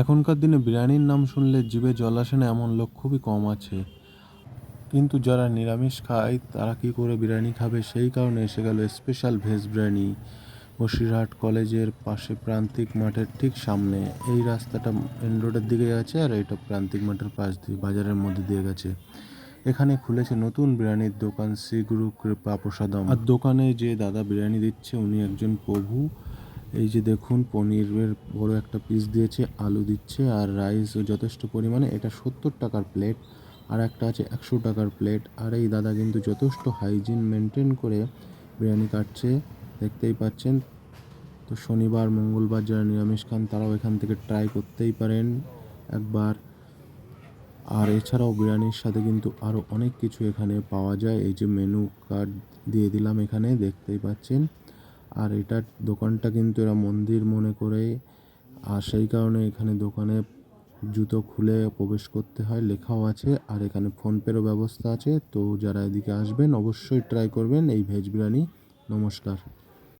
এখনকার দিনে বিরিয়ানির নাম শুনলে জিভে জল আসে না, এমন লোক খুবই কম আছে। কিন্তু যারা নিরামিষ খায়, তারা কী করে বিরিয়ানি খাবে? সেই কারণে এসে গেল স্পেশাল ভেজ বিরিয়ানি। বসিরহাট কলেজের পাশে প্রান্তিক মাঠের ঠিক সামনে। এই রাস্তাটা মেন রোডের দিকে আছে আর এটা প্রান্তিক মাঠের পাশ দিয়ে, বাজারের মধ্যে দিয়ে গেছে। এখানে খুলেছে নতুন বিরিয়ানির দোকান, শ্রী গুরু কৃপা প্রসাদম আর দোকানে যে দাদা বিরিয়ানি দিচ্ছে, উনি একজন প্রভু। এই যে দেখুন, পনিরের বড় একটা পিস দিয়েছে, আলু দিচ্ছে আর রাইসও যথেষ্ট পরিমাণে, এটা সত্তর টাকার প্লেট আর একটা আছে একশো টাকার প্লেট আর এই দাদা কিন্তু যথেষ্ট হাইজিন মেনটেন করে বিরিয়ানি কাটছে, দেখতেই পাচ্ছেন। তো শনিবার, মঙ্গলবার যারা নিরামিষ খান, তারাও এখান থেকে ট্রাই করতেই পারেন একবার। আর এছাড়াও বিরিয়ানির সাথে কিন্তু আরও অনেক কিছু এখানে পাওয়া যায়। এই যে মেনু কার্ড দিয়ে দিলাম এখানে, দেখতেই পাচ্ছেন। আর এটার দোকানটা কিন্তু এরা মন্দির মনে করে, আর সেই কারণে এখানে দোকানে জুতো খুলে প্রবেশ করতে হয়, লেখাও আছে, আর এখানে ফোনপেরও ব্যবস্থা আছে, তো যারা এদিকে আসবেন অবশ্যই ট্রাই করবেন এই ভেজ বিরিয়ানি। নমস্কার।